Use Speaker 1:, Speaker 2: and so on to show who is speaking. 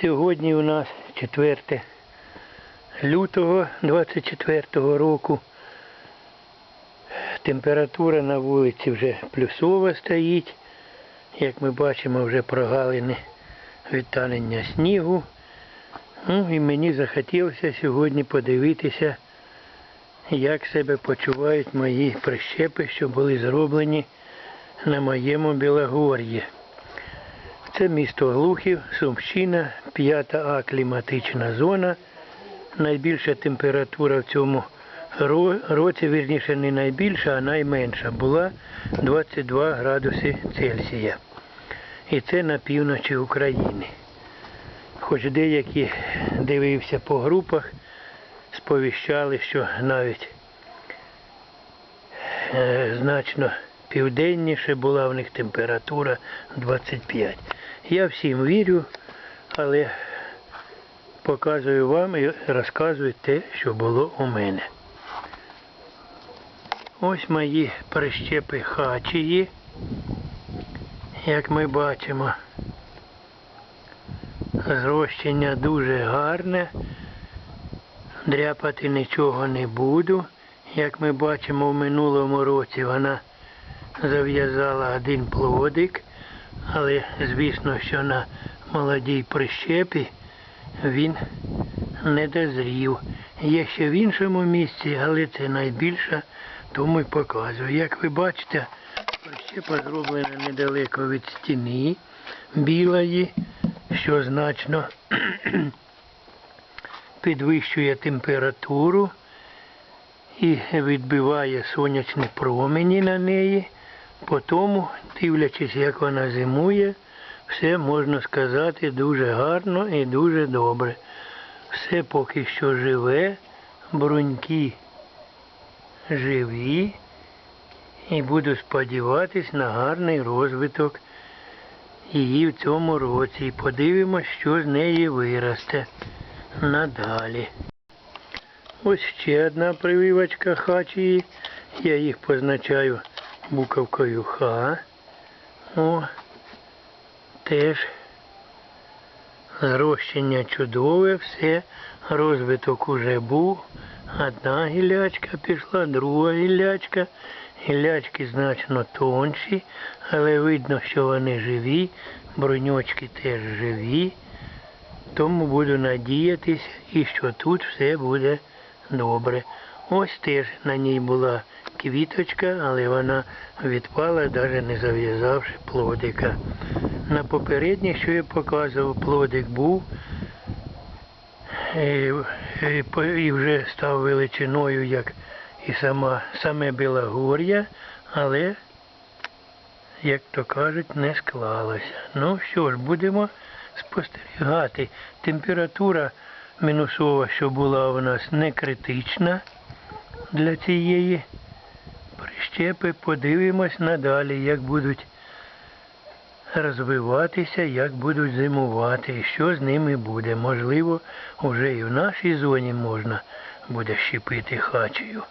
Speaker 1: Сьогодні у нас 4 лютого 24-го року. Температура на вулиці вже плюсова стоїть. Як ми бачимо, вже прогалини від танення снігу. Ну і мені захотілося сьогодні подивитися, як себе почувають мої прищепи, що були зроблені на моєму Білогор'ї. Це місто Глухів, Сумщина, 5 А кліматична зона. Найбільша температура в цьому році, вірніше не найбільша, а найменша була 22 градуси Цельсія. І це на півночі України. Хоч деякі дивився по групах, сповіщали, що навіть е, значно південніше була в них температура 25. Я всім вірю, але показую вам і розказую те, що було у мене. Ось мої прищепи хачії, як ми бачимо. Зрощення дуже гарне. Дряпати нічого не буду. Як ми бачимо в минулому році вона зав'язала один плодик, але звісно, що на молодій прищепі він не дозрів. Є ще в іншому місці, але це найбільша, тому й показую. Як ви бачите, прищепа зроблена недалеко від стіни білої, що значно підвищує температуру і відбиває сонячні промені на неї. По тому, дивлячись, як вона зимує, все можна сказати дуже гарно і дуже добре. Все поки що живе, бруньки живі, і буду сподіватись на гарний розвиток її в цьому році. І подивимось, що з неї виросте надалі. Ось ще одна прививочка хачії. Я їх позначаю буковкою Х. О, теж зрощення чудове, все, розвиток уже був. Одна гілячка пішла, друга гілячка. Гілячки значно тонші, але видно, що вони живі, броньочки теж живі. Тому буду надіятися і що тут все буде добре. Ось теж на ній була квіточка, але вона відпала, навіть не зав'язавши плодика. На попередній, що я показував, плодик був і, і, і вже став величиною, як і сама, саме Білогор'я, але, як то кажуть, не склалося. Ну що ж, будемо спостерігати. Температура мінусова, що була у нас, не критична для цієї прищепи. Подивимось надалі, як будуть розвиватися, як будуть зимувати і що з ними буде. Можливо, вже і в нашій зоні можна буде щепити хачею.